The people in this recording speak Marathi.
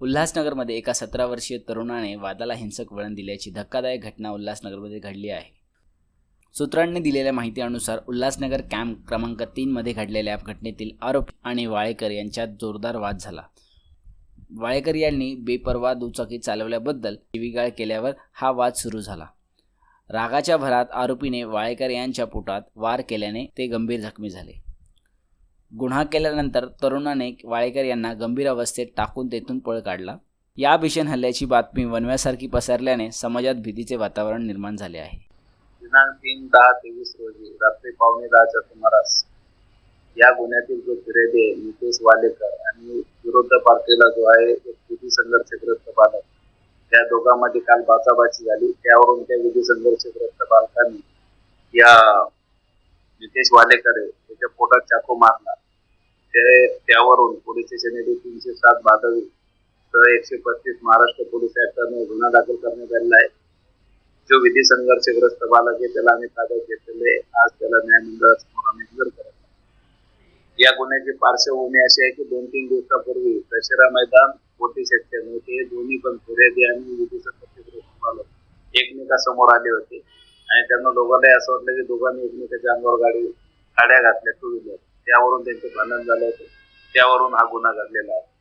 उल्हासनगरमध्ये एका सतरा वर्षीय तरुणाने वादाला हिंसक वळण दिल्याची धक्कादायक घटना उल्हासनगरमध्ये घडली आहे. सूत्रांनी दिलेल्या माहितीनुसार उल्हासनगर कॅम्प क्रमांक तीनमध्ये घडलेल्या घटनेतील आरोपी आणि वाळेकर यांच्यात जोरदार वाद झाला. वाळेकर यांनी बेपरवा दुचाकी चालवल्याबद्दल शिवीगाळ केल्यावर हा वाद सुरू झाला. रागाच्या भरात आरोपीने वाळेकर यांच्या पोटात वार केल्याने ते गंभीर जखमी झाले. गुन्हा केल्यानंतर तरुणाने वाळेकर यांना गंभीर अवस्थेत टाकून तेथून पळ काढला. या भीषण हल्ल्याची बातमी वनव्यासारखी पसरल्याने समाजात भीतीचे वातावरण निर्माण झाले आहे. दिनांक तीन दहा तेवीस रोजी रात्री पावणे दहाच्या सुमारास या गुन्ह्यातील जो फिरेदे नितेश वालेकर आणि विरुद्ध पार्टीला जो आहे एक विधी संघर्षग्रस्त बालक त्या दोघांमध्ये काल बाचाबाची झाली. त्यावरून त्या विधी संघर्षग्रस्त बालकांनी या नितेश वालेकर त्याच्या पोटात चाकू मारला. ते त्यावरून पोलीस स्टेशन येथे तीनशे सात भादवी सह एकशे पस्तीस महाराष्ट्र पोलीस ऍक्टने गुन्हा दाखल करण्यात आलेला आहे. जो विधी संघर्षग्रस्त बालक आहे त्याला आम्ही ताब्यात घेतलेले आज त्याला न्यायमंडळासमोर आम्ही हजर करत या गुन्ह्याची पार्श्वभूमी अशी आहे की दोन तीन दिवसापूर्वी दशरा मैदान मोठी सेक्शन होते दोन्ही पण फिर्यादी आणि विधी संघर्षग्रस्त बालक एकमेकासमोर आले होते. आणि त्यांना दोघांनाही असं वाटलं की दोघांनी एकमेकाच्या अंगावर गाडी गाड्या घातल्या टू व्हीलर त्यावरून त्यांचं भांडण झालं होतं. त्यावरून हा गुन्हा घडलेला आहे.